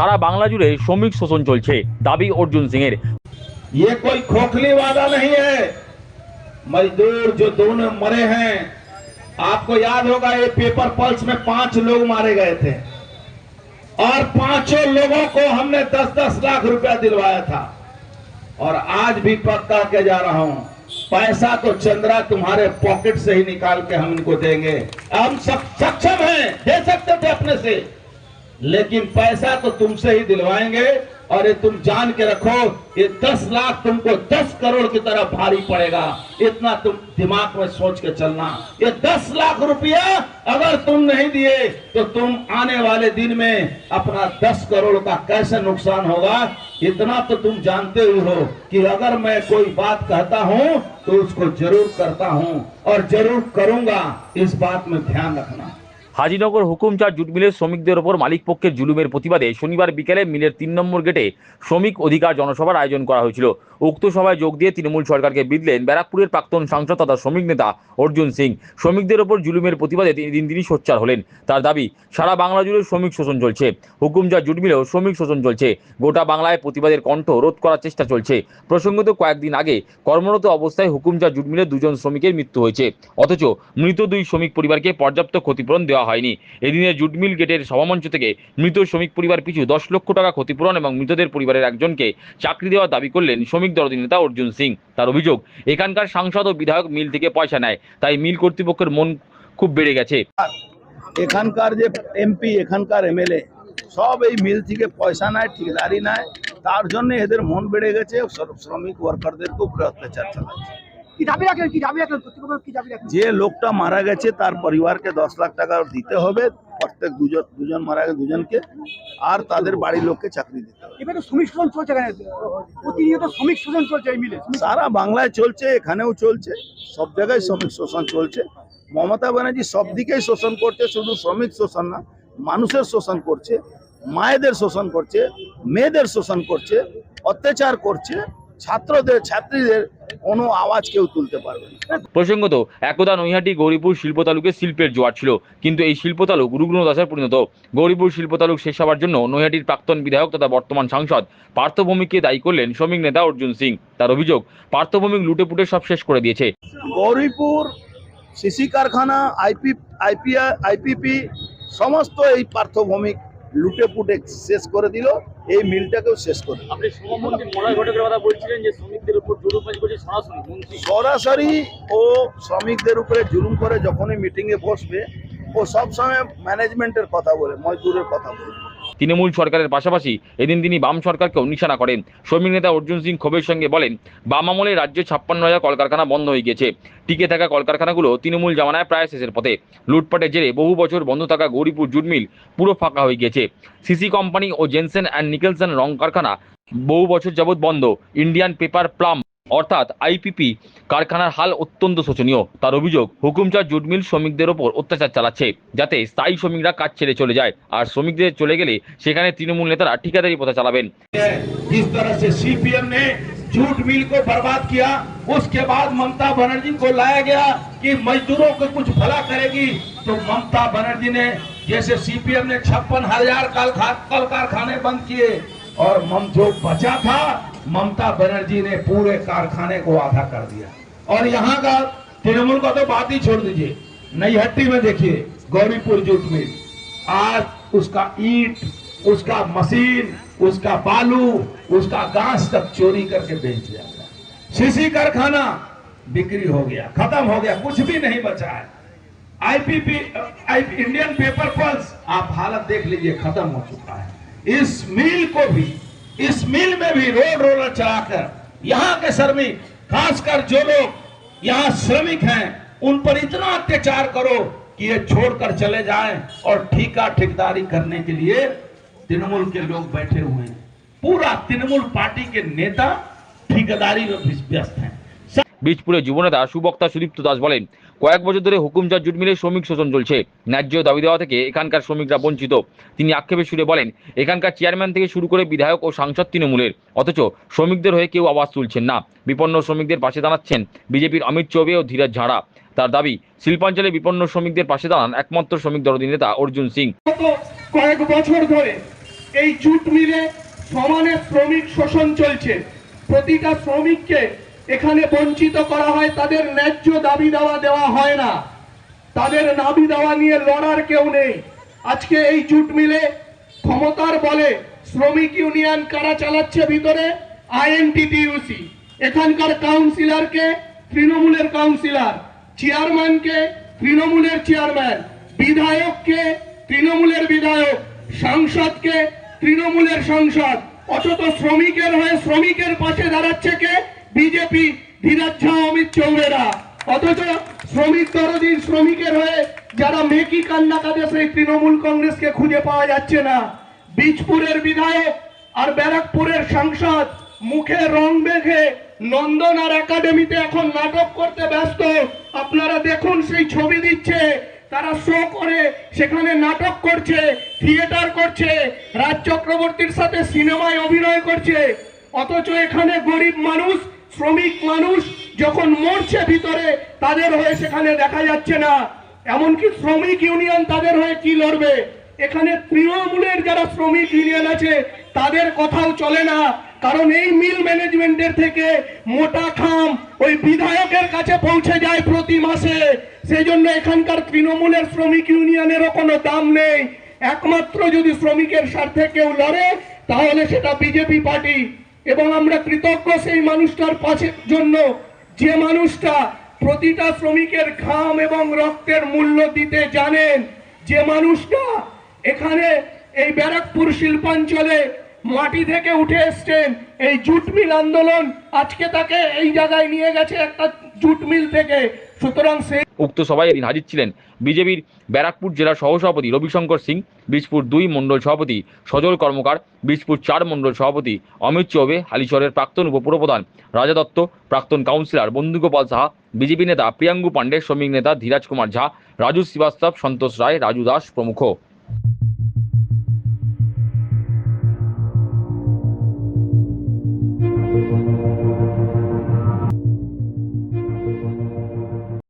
সারা বাংলা জুড়ে শ্রমিক শোষণ চলছে দাবি অর্জুন সিং এর ये कोई खोखली वादा नहीं है मजदूर जो दोनों मरे हैं आपको याद होगा ये पेपर पल्स में पांच लोग मारे गए थे और पांचों लोगों को हमने दस दस लाख रुपया दिलवाया था और आज भी पक्का के जा रहा हूं पैसा तो चंद्रा तुम्हारे पॉकेट से ही निकाल के हम इनको देंगे हम सक- सक्षम हैं दे सकते थे अपने से लेकिन पैसा तो तुमसे ही दिलवाएँगे और ये तुम जान के रखो, ये दस लाख तुमको दस करोड़ की तरह भारी पड़ेगा। इतना तुम दिमाग में सोच के चलना। ये दस लाख रुपया अगर तुम नहीं दिए तो तुम आने वाले दिन में अपना दस करोड़ का कैसे नुकसान होगा? इतना तो तुम जानते ही हो कि अगर मैं कोई बात कहता हूँ तो उसको ज़रूर करता हूँ और ज़रूर करूँगा। इस बात में ध्यान रखना। হাজিনগর হুকুমচার জুট মিলের শ্রমিকদের ওপর মালিক পক্ষের জুলুমের প্রতিবাদে শনিবার বিকেলে মিলের তিন নম্বর গেটে শ্রমিক অধিকার জনসভার আয়োজন করা হয়েছিল। উক্ত সভায় যোগ দিয়ে তৃণমূল সরকারকে বিদলেন ব্যারাকপুরের প্রাক্তন সাংসদ তথা শ্রমিক নেতা অর্জুন সিং। শ্রমিকদের ওপর জুলুমের প্রতিবাদে তিনি দিন দিনই সোচ্চার হলেন। তার দাবি, সারা বাংলা জুড়ে শ্রমিক শোষণ চলছে। হুকুমচার জুট মিলেও শ্রমিক শোষণ চলছে। গোটা বাংলায় প্রতিবাদের কণ্ঠ রোধ করার চেষ্টা চলছে। প্রসঙ্গত কয়েকদিন আগে কর্মরত অবস্থায় হুকুমচার জুট মিলে দুজন শ্রমিকের মৃত্যু হয়েছে। অথচ মৃত দুই শ্রমিক পরিবারকে পর্যাপ্ত ক্ষতিপূরণ দেওয়া হয়নি। এদিনে জুট মিল গেটের সভামঞ্চ থেকে মৃত শ্রমিক পরিবার পিছু দশ লক্ষ টাকা ক্ষতিপূরণ এবং মৃতদের পরিবারের একজনকে চাকরি দেওয়ার দাবি করলেন শ্রমিক দরদি নেতা অর্জুন সিং, তার অভিযোগ, এখানকার সাংসদ ও বিধায়ক মিল থেকে পয়সা নেয়, তাই মিল কর্তৃপক্ষের মন খুব বেড়ে গেছে। এখানকার যে এমপি, এখানকার এমএলএ, সব এই মিল থেকে পয়সা নেয়, ঠিকাদারি নেয়, তার জন্য এদের মন বেড়ে গেছে শ্র- শ্রমিক ওয়ার্কারদের উপরে অত্যাচার চালাচ্ছে। কি দাবি রাখলেন? কি দাবি রাখলেন? কর্তৃপক্ষ কি দাবি রাখলেন? যে লোকটা মারা গেছে তার পরিবারকে দশ লাখ টাকা দিতে হবে। প্রত্যেক দুজন দুজন মারা গেছে দুজনকে। আর তাদের বাড়ির লোককে চাকরি দিতে হবে। এবার শ্রমিক শোষণ চলছে এখানে। প্রতিনিয়ত শ্রমিক শোষণ চলছে এই মিলে। সারা বাংলায় চলছে এখানেও চলছে। সব জায়গায় শ্রমিক শোষণ চলছে। মমতা ব্যানার্জি সব দিকেই শোষণ করছে শুধু শ্রমিক শোষণ না মানুষের শোষণ করছে মায়েদের শোষণ করছে মেয়েদের শোষণ করছে অত্যাচার করছে। ছাত্রদের ছাত্রীদের কোনো আওয়াজ কেউ তুলতে পারবে না। প্রসঙ্গত একদা নৈহাটি গৌরীপুর শিল্প তালুকে শিল্পের জোয়ার ছিল। কিন্তু এই শিল্প তালুক রুগ্ন দাসের পরিণত। গৌরীপুর শিল্প তালুক শেষ হওয়ার জন্য নৈহাটির প্রাক্তন বিধায়ক তথা বর্তমান সাংসদ পার্থভূমিককে দায়ী করলেন শ্রমিক নেতা অর্জুন সিং। তার অভিযোগ পার্থভূমিক লুটেপুটে সব শেষ করে দিয়েছে। গৌরীপুর সিসি কারখানা আইপি আইপিআই আইপিপি সমস্ত এই পার্থভূমিক লুটে পুটে শেষ করে দিল এই মিলটাকেও শেষ করে। আপনি ঘটকের কথা বলছিলেন যে শ্রমিকদের উপর সরাসরি সরাসরি ও শ্রমিকদের উপরে জুলুম করে যখনই মিটিংয়ে এ বসবে ও সবসময় ম্যানেজমেন্টের কথা বলে মজদুরের কথা বলে তৃণমূল সরকারের পাশাপাশি এদিন তিনি বাম সরকারকেও নিশানা করেন। শ্রমিক নেতা অর্জুন সিং ক্ষোভের সঙ্গে বলেন, বাম আমলে রাজ্যে ছাপ্পান্ন হাজার কলকারখানা বন্ধ হয়ে গিয়েছে। টিকে থাকা কলকারখানাগুলো তৃণমূল জামানায় প্রায় শেষের পথে। লুটপাটের জেরে বহু বছর বন্ধ থাকা গৌরীপুর জুট মিল পুরো ফাঁকা হয়ে গিয়েছে। সিসি কোম্পানি ও জেনসেন অ্যান্ড নিকেলসন রং কারখানা বহু বছর যাবৎ বন্ধ। ইন্ডিয়ান পেপার প্লাম অর্থাৎ আইপিপি কারখানার হাল অত্যন্ত শোচনীয় তার অভিযোগ হুকুমচার জুট মিল শ্রমিকদের ওপর অত্যাচার চালাচ্ছে যাতে স্থায়ী শ্রমিকরা কাজ ছেড়ে চলে যায় আর শ্রমিকদের চলে গেলে সেখানে তৃণমূল নেতারা ঠিকাদারি পথে চালাবেন है जिस तरह से सीपीएम ने जूट मिल को बर्बाद किया उसके बाद ममता बनर्जी को लाया गया कि मजदूरों को कुछ भला करेगी तो ममता बनर्जी ने जैसे सीपीएम ने छप्पन हजार कल कल कारखाने बंद किए और मम जो बचा था ममता बनर्जी ने पूरे कारखाने को आधा कर दिया। और यहाँ का तृणमूल का तो बात ही छोड़ दीजिए। नईहट्टी में देखिए, गौरीपुर जूट मिल आज उसका ईट, उसका मशीन, उसका बालू, उसका घास तक चोरी करके बेच दिया गया। सीसी कारखाना बिक्री हो गया, खत्म हो गया, कुछ भी नहीं बचा है। IPP, I- Indian paper pulse आप हालत देख लीजिए, खत्म हो चुका है। इस मिल को भी इस मिल में भी रोड रोलर चलाकर यहाँ के श्रमिक, खासकर जो लोग यहाँ श्रमिक हैं, उन पर इतना अत्याचार करो कि ये छोड़कर चले जाएँ और ठीका ठेकेदारी करने के लिए तृणमूल के लोग बैठे हुए हैं। पूरा तृणमूल पार्टी के नेता, ठेकेदारी में व्यस्त हैं। বীজপুরে যুবনেতা সুবক্তা সুদীপ্ত দাস বলেন, কয়েক বছর ধরে হুকুমচার জুট মিলে শ্রমিক শোষণ চলছে। ন্যায্য দাবি দেওয়া থেকে এখানকার শ্রমিকরা বঞ্চিত। তিনি আক্ষেপের সুরে বলেন, এখানকার চেয়ারম্যান থেকে শুরু করে বিধায়ক ও সাংসদ তৃণমূলের, অথচ শ্রমিকদের হয়ে কেউ আওয়াজ তুলছেন না। বিপন্ন শ্রমিকদের পাশে দাঁড়াচ্ছেন বিজেপির অমিত চৌবে ও ধীরাজ ঝাড়া। তার দাবি, শিল্পাঞ্চলে বিপন্ন শ্রমিকদের পাশে দাঁড়ান একমাত্র শ্রমিক দরদি নেতা অর্জুন সিং। কয়েক বছর ধরে এই জুট মিলে সমানে শ্রমিক শোষণ চলছে। প্রতিটা শ্রমিককে এখানে বঞ্চিত করা হয়, তাদের ন্যায্য দাবি দাওয়া দেওয়া হয় না। তাদের দাবি দেওয়া নিয়ে লড়ার কেউ নেই। আজকে এই জুট মিলে ক্ষমতার বলে শ্রমিক ইউনিয়ন কারা চালাচ্ছে ভিতরে? আইএনটিটিইউসি এখানকার কাউন্সিলরকে তৃণমূলের কাউন্সিলর, চেয়ারম্যানকে তৃণমূলের চেয়ারম্যান, বিধায়ককে তৃণমূলের বিধায়ক, সাংসদকে তৃণমূলের সাংসদ। অথচ শ্রমিকের হয়ে শ্রমিকের পাশে দাঁড়াচ্ছে কে? বিজেপি ধীরাজ ঝা, অমিত চৌবেরা অথচ শ্রমিক দরদিন শ্রমিকের হয়ে যারা মেকি কান্না কাঁদে সেই তৃণমূল কংগ্রেসকে খুঁজে পাওয়া যাচ্ছে না। বীজপুরের বিধায়ক আর ব্যারাকপুরের সাংসদ মুখে রং মেঘে নন্দন আর একাডেমিতে এখন নাটক করতে ব্যস্ত। আপনারা দেখুন, সেই ছবি দিচ্ছে। তারা শো করে, সেখানে নাটক করছে, থিয়েটার করছে, রাজ চক্রবর্তীর সাথে সিনেমায় অভিনয় করছে। অথচ এখানে গরিব মানুষ শ্রমিক মানুষ যখন মরছে ভিতরে, তাদের হয়ে সেখানে দেখা যাচ্ছে না। এমনকি শ্রমিক ইউনিয়ন তাদের হয়ে কি লড়বে? এখানে তৃণমূলের যারা শ্রমিক ইউনিয়ন আছে, তাদের কথাও চলে না। কারণ এই মিল ম্যানেজমেন্টের থেকে মোটা খাম ওই বিধায়কের কাছে পৌঁছে যায় প্রতি মাসে। সেই জন্য এখানকার তৃণমূলের শ্রমিক ইউনিয়নেরও কোনো দাম নেই। একমাত্র যদি শ্রমিকের স্বার্থে কেউ লড়ে, তাহলে সেটা বিজেপি পার্টি। এবং আমরা কৃতজ্ঞ সেই মানুষটার পাশে জন্য যে মানুষটা প্রতিটা শ্রমিকের ঘাম এবং রক্তের মূল্য দিতে জানেন, যে মানুষটা এখানে এই ব্যারাকপুর শিল্পাঞ্চলে মাটি থেকে উঠে এসছেন, এই জুট মিল আন্দোলন আজকে তাকে এই জায়গায় নিয়ে গেছে একটা জুট মিল থেকে। সুতরাং সেই উক্ত এদিন হাজির ছিলেন বিজেপির ব্যারাকপুর জেলা সহসভাপতি রবিশঙ্কর সিং বীজপুর দুই মণ্ডল সভাপতি সজল কর্মকার বীজপুর চার মণ্ডল সভাপতি অমিত চৌবে হালিশরের প্রাক্তন উপপুরপ্রধান রাজা দত্ত, প্রাক্তন কাউন্সিলর বন্ধুগোপাল সাহা, বিজেপি নেতা প্রিয়াঙ্গু পাণ্ডে, শ্রমিক নেতা ধীরাজ কুমার ঝা, রাজু শ্রীবাস্তব, সন্তোষ রায়, রাজু দাস প্রমুখ।